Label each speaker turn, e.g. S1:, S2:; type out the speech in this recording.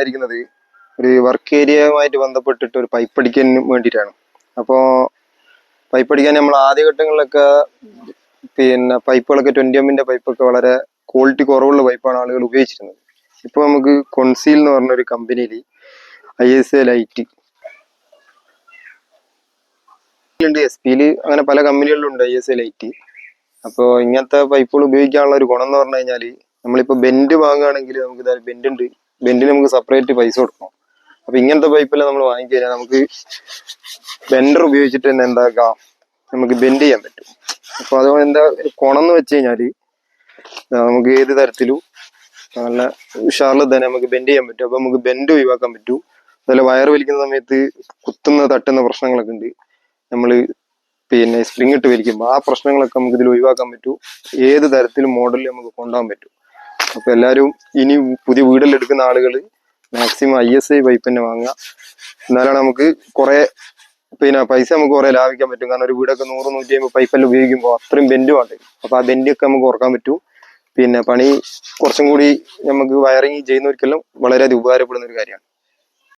S1: വന്നിരിക്കുന്നത് ഒരു വർക്ക് ഏരിയയുമായിട്ട് ബന്ധപ്പെട്ടിട്ട് ഒരു പൈപ്പ് അടിക്കാൻ വേണ്ടിയിട്ടാണ്. അപ്പോൾ പൈപ്പ് അടിക്കാൻ നമ്മൾ ആദ്യഘട്ടങ്ങളിലൊക്കെ പിന്നെ പൈപ്പുകളൊക്കെ ട്വന്റി എമ്മിന്റെ പൈപ്പൊക്കെ വളരെ ക്വാളിറ്റി കുറവുള്ള പൈപ്പാണ് ആളുകൾ ഉപയോഗിച്ചിരുന്നത്. ഇപ്പോൾ നമുക്ക് കൊൺസീൽ എന്ന് പറഞ്ഞ ഒരു കമ്പനിയിൽ ഐ എസ് എ ലൈറ്റ് ഉണ്ട് എസ് പിയിൽ അങ്ങനെ പല കമ്പനികളിലുണ്ട് ഐ എസ് എ ലൈറ്റ് അപ്പോൾ ഇങ്ങനത്തെ പൈപ്പുകൾ ഉപയോഗിക്കാനുള്ള ഒരു ഗുണം എന്ന് പറഞ്ഞു കഴിഞ്ഞാൽ നമ്മളിപ്പോൾ ബെൻഡ് വാങ്ങുകയാണെങ്കിൽ നമുക്ക് ബെൻഡ് ഉണ്ട്. ബെൻഡിന് നമുക്ക് സെപ്പറേറ്റ് പൈസ കൊടുക്കണം. അപ്പൊ ഇങ്ങനത്തെ പൈപ്പെല്ലാം നമ്മൾ വാങ്ങിക്കഴിഞ്ഞാൽ നമുക്ക് ബെൻഡർ ഉപയോഗിച്ചിട്ട് തന്നെ എന്താക്കാം? നമുക്ക് ബെൻഡ് ചെയ്യാൻ പറ്റും. അപ്പൊ അതുകൊണ്ട് എന്താ ഗുണം എന്ന് വെച്ച് കഴിഞ്ഞാൽ നമുക്ക് ഏത് തരത്തിലും നല്ല ഉഷാറിൽ തന്നെ നമുക്ക് ബെൻഡ് ചെയ്യാൻ പറ്റും. അപ്പൊ നമുക്ക് ബെൻഡ് ഒഴിവാക്കാൻ പറ്റും. അതുപോലെ വയർ വലിക്കുന്ന സമയത്ത് കുത്തുന്ന തട്ടുന്ന പ്രശ്നങ്ങളൊക്കെ ഉണ്ട്. നമ്മൾ പിന്നെ സ്പ്രിങ് ഇട്ട് വലിക്കുമ്പോൾ ആ പ്രശ്നങ്ങളൊക്കെ നമുക്ക് ഇതിൽ ഒഴിവാക്കാൻ പറ്റും. ഏത് തരത്തിലും മോഡലിൽ നമുക്ക് കൊണ്ടുപോകാൻ പറ്റും. അപ്പൊ എല്ലാവരും ഇനി പുതിയ വീടെല്ലാം ആളുകൾ maximum I S I pipe തന്നെ വാങ്ങുക. എന്നാലാണ് നമുക്ക് കുറെ പിന്നെ പൈസ നമുക്ക് കുറെ ലാഭിക്കാൻ പറ്റും. കാരണം ഒരു വീടൊക്കെ നൂറ് നൂറ്റി അമ്പത് പൈപ്പെല്ലാം ഉപയോഗിക്കുമ്പോൾ അത്രയും ബെൻഡ് വേണ്ടേ അപ്പൊ ആ ബെൻഡൊക്കെ നമുക്ക് കുറയ്ക്കാൻ പറ്റും. പിന്നെ പണി കുറച്ചും കൂടി നമുക്ക് വയറിങ് ചെയ്യുന്നവർക്കെല്ലാം വളരെയധികം ഉപകാരപ്പെടുന്ന ഒരു കാര്യമാണ്.